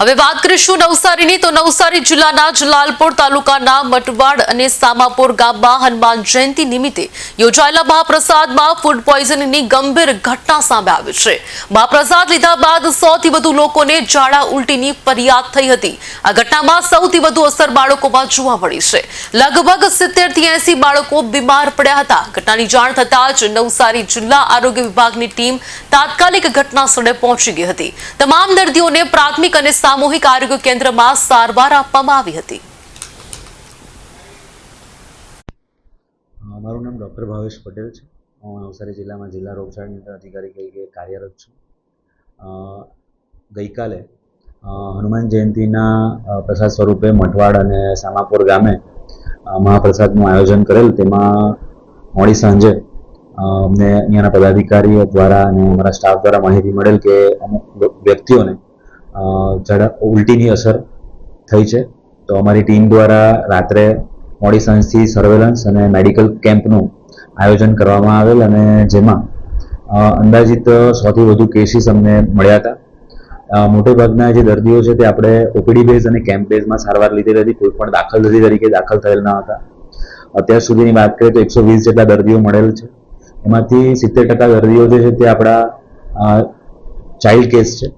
હવે વાત કરીશું નવસારીની. તો નવસારી જિલ્લાના જલાલપોર તાલુકાના મટવાડ અને સામાપુર ગામમાં હનુમાન જયંતિ નિમિત્તે યોજાયેલા મહાપ્રસાદમાં ફૂડ પોઈઝનિંગની ગંભીર ઘટના સામે આવી છે. મહાપ્રસાદ લીધા બાદ સૌથી વધુ લોકોને ઝાડા ઉલટીની ફરિયાદ થઈ હતી. આ ઘટનામાં સૌથી વધુ અસર બાળકોમાં જોવા મળી છે. લગભગ સિત્તેરથી એસી બાળકો બીમાર પડ્યા હતા. ઘટનાની જાણ થતાં જ નવસારી જિલ્લા આરોગ્ય વિભાગની ટીમ તાત્કાલિક ઘટના સ્થળે પહોંચી ગઈ હતી. તમામ દર્દીઓને પ્રાથમિક અને સામૂહિક આરોગ્ય કેન્દ્રમાં સારવાર આપવામાં આવી હતી. મારું નામ ડૉક્ટર ભાવેશ પટેલ છે. હું નવસારી જિલ્લામાં જિલ્લા રોગચાળા નિયંત્રણ અધિકારી તરીકે કાર્યરત છું. ગઈકાલે હનુમાન જયંતિના પ્રસાદ સ્વરૂપે મઠવાડ અને સામાપુર ગામે મહાપ્રસાદનું આયોજન કરેલ. તેમાં મોડી સાંજે અમને અહીંયાના પદાધિકારીઓ દ્વારા અને અમારા સ્ટાફ દ્વારા માહિતી મળેલ કે અમુક વ્યક્તિઓને અ, ઝાડા ઉલટીની અસર થઈ છે. તો અમારી ટીમ દ્વારા રાત્રે મોડી સાંજથી સર્વેલન્સ અને મેડિકલ કેમ્પનું આયોજન કરવામાં આવેલ અને જેમાં અંદાજિત સોથી વધુ કેસીસ અમને મળ્યા હતા. મોટેભાગના જે દર્દીઓ છે તે આપણે ઓપીડી બેઝ અને કેમ્પ બેઝમાં સારવાર લીધેલી હતી કોઈ પણ દાખલ દર્દી તરીકે દાખલ થયેલ ન હતા. અત્યાર સુધીની વાત કરીએ તો એકસો વીસ જેટલા દર્દીઓ મળેલ છે. એમાંથી સિત્તેર ટકા દર્દીઓ જે છે તે આપણા ચાઇલ્ડ કેસ છે.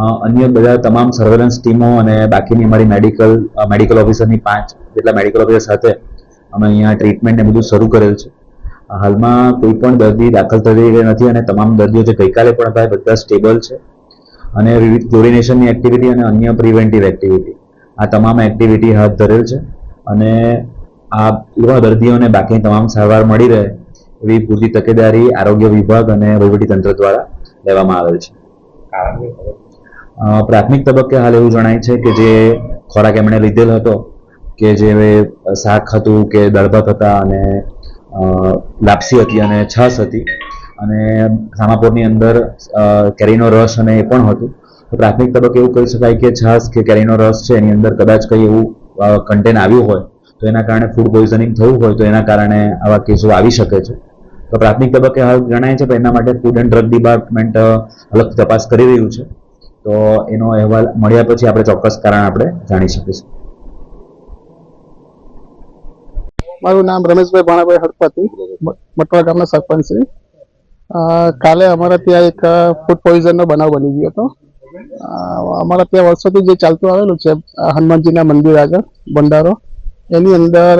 અન્ય બધા તમામ સર્વેલન્સ ટીમો અને બાકીની અમારી મેડિકલ મેડિકલ ઓફિસરની પાંચ જેટલા મેડિકલ ઓફિસર સાથે અમે અહીંયા ટ્રીટમેન્ટ ને બધું શરૂ કરેલ છે. હાલમાં કોઈ પણ દર્દી દાખલ થઈ ગઈ નથી અને તમામ દર્દીઓ જે ગઈકાલે પણ હતા બધા સ્ટેબલ છે. અને વિવિધ ક્લોરિનેશનની એક્ટિવિટી અને અન્ય પ્રિવેન્ટિવ એક્ટિવિટી આ તમામ એક્ટિવિટી હાથ ધરેલ છે અને આ એવા દર્દીઓને બાકીની તમામ સારવાર મળી રહે એવી પૂરતી તકેદારી આરોગ્ય વિભાગ અને વહીવટીતંત્ર દ્વારા લેવામાં આવેલ છે. અ, પ્રાથમિક તબક્કે હાલ એવું જણાય છે કે જે ખોરાક એમણે લીધેલ હતો, કે જે શાક હતું કે દળભત હતા અને લાપસી હતી અને છાશ હતી અને સામાપોરની અંદર કેરીનો રસ અને એ પણ હતું. તો પ્રાથમિક તબક્કે એવું કહી શકાય કે છાશ કે કેરીનો રસ છે, એની અંદર કદાચ કંઈ એવું કન્ટેન આવ્યું હોય, તો એના કારણે ફૂડ પોઈઝનિંગ થયું હોય, તો એના કારણે આવા કેસો આવી શકે છે. તો પ્રાથમિક તબક્કે હાલ જણાય છે, પણ એના માટે ફૂડ એન્ડ ડ્રગ ડિપાર્ટમેન્ટ અલગ તપાસ કરી રહ્યું છે. તો એનો અહેવાલ મળ્યા પછી આપણે ચોક્કસ કારણ આપણે જાણી શકીશું. મારું નામ રમેશભાઈ ભાણાભાઈ હળપતિ મટવા ગામના સરપંચ છે. કાલે અમારા ત્યાં એક ફૂડ પોઈઝનનો બનાવ બની ગયો હતો. અમારા ત્યાં વર્ષોથી જે ચાલતું આવેલું છે હનુમાનજીના મંદિર આગળ, ભંડારો, એની અંદર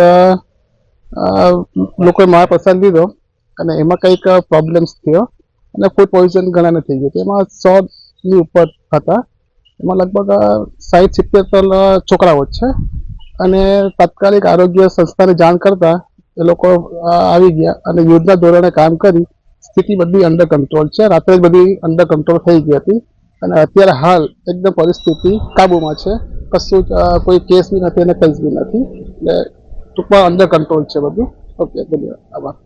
લોકોએ મહાપ્રસાદ લીધો અને એમાં કંઈક પ્રોબ્લેમ્સ થયો અને ફૂડ પોઈઝન ઘણાને થઈ ગયું. એમાં સો ની ઉપર હતા. એમાં લગભગ સાઠ સિત્તેર છોકરાઓ જ છે. અને તાત્કાલિક આરોગ્ય સંસ્થાને જાણ કરતા એ લોકો આવી ગયા અને યોજના ધોરણે કામ કરી સ્થિતિ બધી અંડર કંટ્રોલ છે. રાત્રે જ બધી અંડર કંટ્રોલ થઈ ગઈ હતી. અને અત્યારે હાલ એકદમ પરિસ્થિતિ કાબુમાં છે. કશું કોઈ કેસ બી નથી અને કંઈ બી નથી. એટલે ટૂંકમાં અંડર કંટ્રોલ છે બધું. ઓકે ધન્યવાદ. આભાર.